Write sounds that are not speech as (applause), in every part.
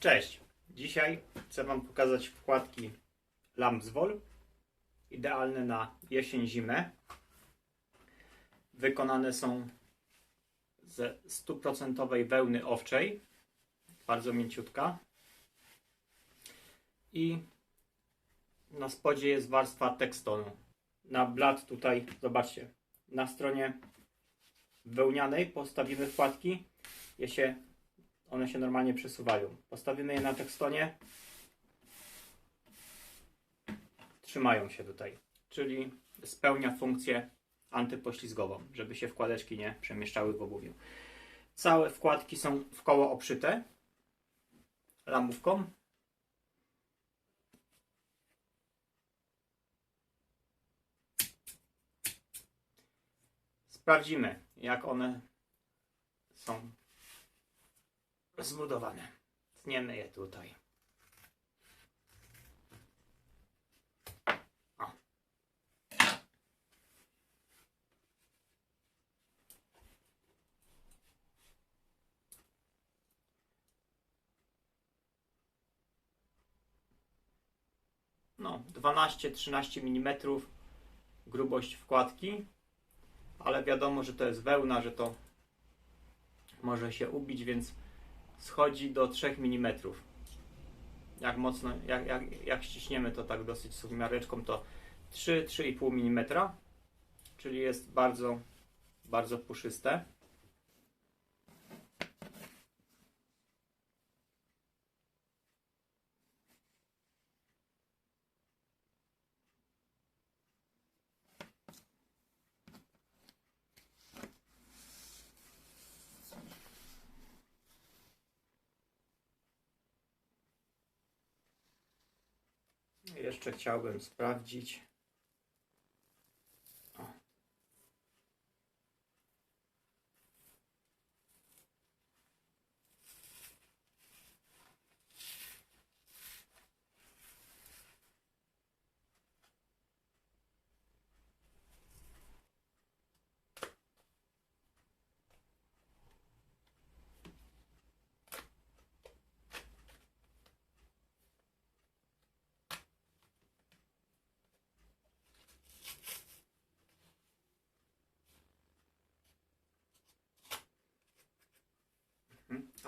Cześć! Dzisiaj chcę Wam pokazać wkładki Lambswool. Idealne na jesień-zimę. Wykonane są ze stuprocentowej wełny owczej. Bardzo mięciutka. I na spodzie jest warstwa tekstonu. Na blat tutaj, zobaczcie, na stronie wełnianej postawimy wkładki. Je się one się normalnie przesuwają. Postawimy je na tekstonie. Trzymają się tutaj, czyli spełnia funkcję antypoślizgową, żeby się wkładeczki nie przemieszczały w obuwiu. Całe wkładki są w koło obszyte lamówką. Sprawdzimy, jak one są zbudowane. Tniemy je tutaj. No, 12-13 mm grubość wkładki, ale wiadomo, że to jest wełna, że to może się ubić, więc schodzi do 3 mm. Jak mocno, jak, jak, jak ściśniemy to tak dosyć sumiareczką, to 3-3,5 mm, czyli jest bardzo, bardzo puszyste. Jeszcze chciałbym sprawdzić. O.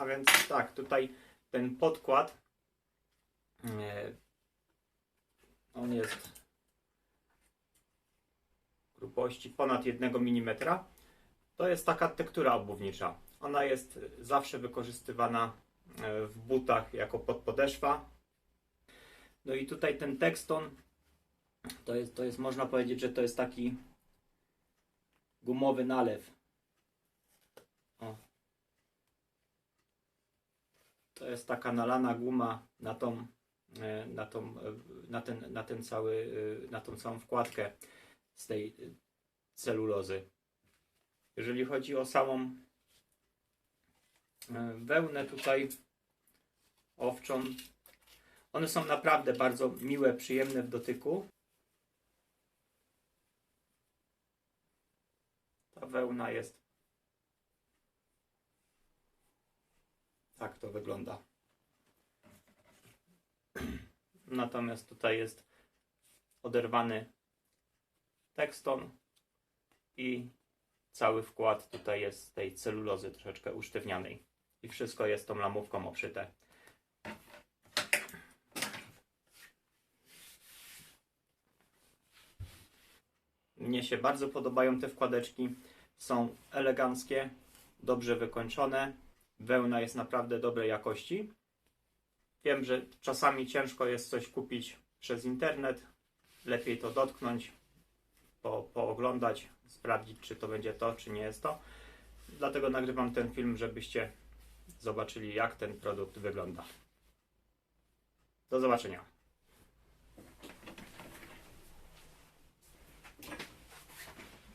A więc tak, tutaj ten podkład e, on jest grubości ponad 1 mm. To jest taka tektura obuwnicza. Ona jest zawsze wykorzystywana e, w butach jako podpodeszwa. No i tutaj ten tekston to jest, to jest można powiedzieć, że to jest taki gumowy nalew. O, to jest taka nalana guma na tą, e, na, tą, e, na, ten, na ten cały, e, na tą całą wkładkę z tej celulozy. Jeżeli chodzi o samą wełnę tutaj owczą, one są naprawdę bardzo miłe, przyjemne w dotyku. Ta wełna jest Tak to wygląda. (clears throat) Natomiast tutaj jest oderwany tekston i cały wkład tutaj jest z tej celulozy troszeczkę usztywnianej. I wszystko jest tą lamówką obszyte. Mnie się bardzo podobają te wkładeczki. Są eleganckie, dobrze wykończone. Wełna jest naprawdę dobrej jakości. Wiem, że czasami ciężko jest coś kupić przez internet. Lepiej to dotknąć, po, pooglądać, sprawdzić, czy to będzie to, czy nie jest to. Dlatego nagrywam ten film, żebyście zobaczyli, jak ten produkt wygląda. Do zobaczenia.